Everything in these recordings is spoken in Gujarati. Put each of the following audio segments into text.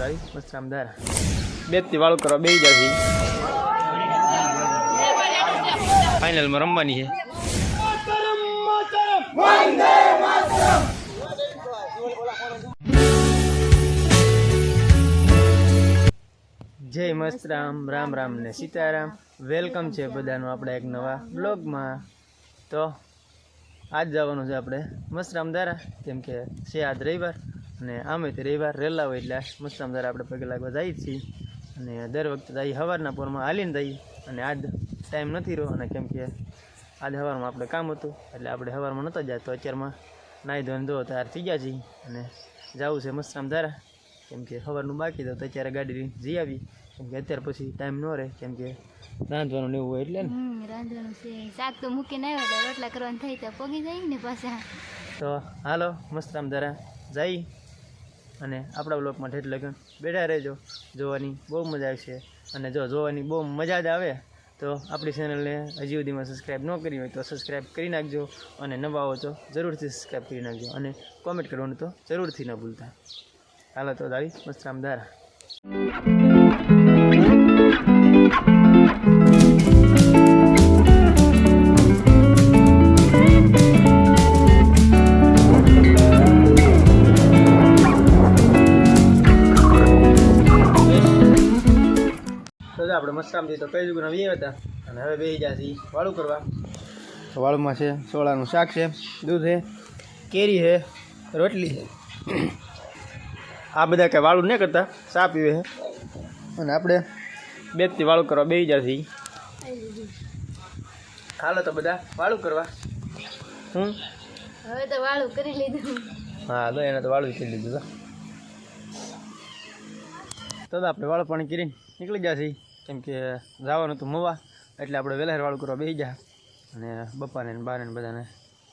ગાડી મસ્ત આમદાર બે વાળું કરવા બે જશે ફાઇનલમાં રમવાની છે. જય મસ્ત રામ રામ રામ ને સીતારામ. વેલકમ છે બધાનું આપણે એક નવા બ્લોગમાં તો આજ જવાનું છે આપણે. મસ્તરામ દારા કેમ કે છે આજ રવિવાર. અને આમે તે રવિવાર રહેલા હોય એટલે મસ્તરામ આપણે પગે લાગવા જઈએ છીએ અને દર વખતે જઈએ સવારના પોરમાં હાલીને જઈએ અને આજ ટાઈમ નથી રહ્યો અને કેમ કે આજ સવારમાં આપણે કામ હતું એટલે આપણે સવારમાં નહોતા જાય તો અત્યારમાં નાહી ધોઈને ધો તૈયાર થઈ ગયા છીએ અને જવું છે મસ્તરામ ધારા. કેમ કે સવારનું બાકી તો અત્યારે ગાડી જઈ આવી કેમ કે અત્યારે પછી ટાઈમ ન રહે. કેમ કે રાંધવાનું એવું હોય એટલે ને. રાંધવાનું છે. શાક તો મૂકીને આવ્યો એટલે રોટલા કરવાનું થઈ તો પોગી જાય ને પાછા. તો હાલો મસ્તરામ ધારા. જઈ. અને આપણા બ્લોકમાં ઠેઠ લગન બેઠા રહેજો, જોવાની બહુ મજા આવશે. અને જો જોવાની બહુ મજા જ આવે, તો આપણી ચેનલને હજી સુધીમાં સબસ્ક્રાઈબ ન કરી હોય તો સબસ્ક્રાઈબ કરી નાખજો અને નવા હો તો જરૂરથી સબસ્ક્રાઈબ કરી નાખજો અને કોમેન્ટ કરવાનું તો જરૂરથી ન ભૂલતા. હાલો તો દાવી મસ્ત રામ આપણે મસ્તરામથી તો કઈ જગ્યાના વી હતા. અને હવે બેસી ગયા છીએ વાળું કરવા. તો વાળુમાં છે સોળાનું શાક છે દૂધ છે કેરી છે રોટલી છે. આ બધા કંઈ વાળું નહીં કરતા ચા પીવે છે. અને આપણે બેથી વાળું કરવા બેસી ગયા છીએ. હાલો તો બધા વાળું કરવા. હમ? હવે તો વાળું કરી લીધું. હા તો એને તો વાળું કરી લીધું તો આપણે વાળું પાણી કરીને નીકળી ગયા છીએ. કેમ કે જવાનું હતું મવા, એટલે આપણે વેલાહેર વાળું કરવા બેસી ગયા. અને બપ્પાને બાને બધાને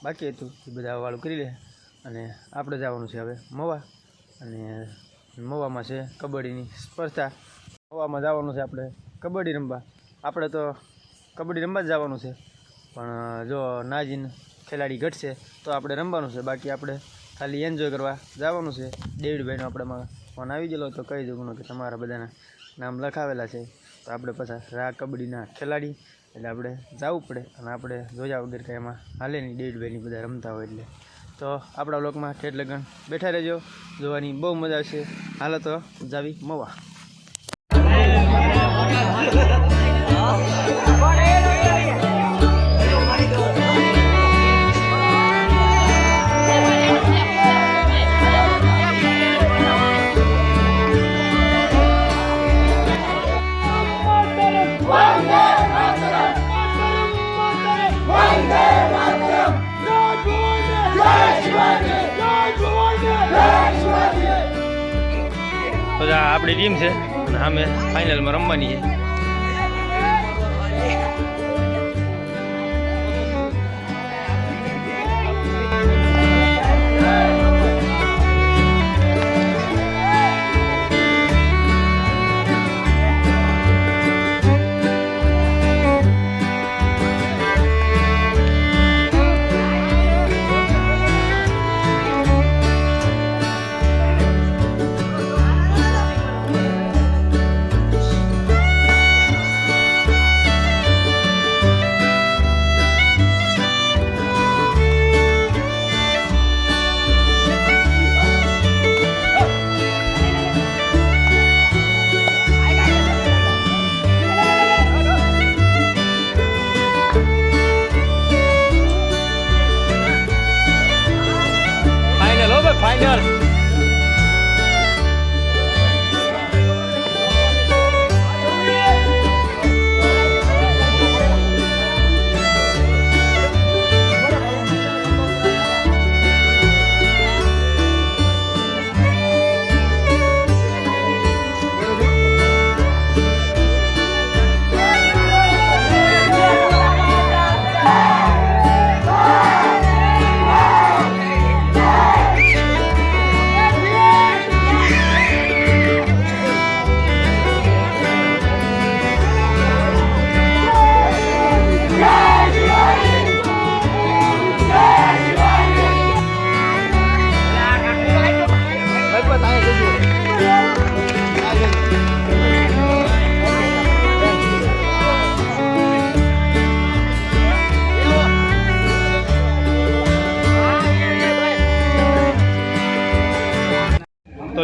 બાકી હતું, એ બધા વાળું કરી લે. અને આપણે જવાનું છે હવે મવા. અને મવામાં છે કબડ્ડીની સ્પર્ધા. મવામાં જવાનું છે આપણે કબડ્ડી રમવા. આપણે તો કબડ્ડી રમવા જ જવાનું છે. પણ, જો નાજીન ખેલાડી ઘટશે, તો આપણે રમવાનું છે. બાકી આપણે ખાલી એન્જોય કરવા જવાનું છે. ડેવિડભાઈનો આપણે ફોન આવી ગયેલો તો કહી દઉં કે તમારા બધાના નામ લખાવેલા છે. તો આપણે પાછા રા કબડ્ડીના ખેલાડી, એટલે આપણે જવું પડે અને આપણે જોયા વગર કાંઈ એમાં હાલે નહીં બેની બધા રમતા હોય એટલે. તો આપણા લોકમાં ઠેઠ લગન બેઠા રહેજો, જોવાની બહુ મજા આવશે. હાલો તો, જાવી મવા. તો આ આપણી ટીમ છે અને સામે ફાઇનલમાં રમવાની છે.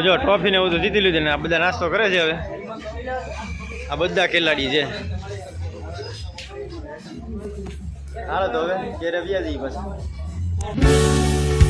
જો ટ્રોફી ને એવું તો જીતી લીધું ને આ બધા નાસ્તો કરે છે હવે. આ બધા ખેલાડી છે. હાલો તો હવે ઘેરે વ્યા પછી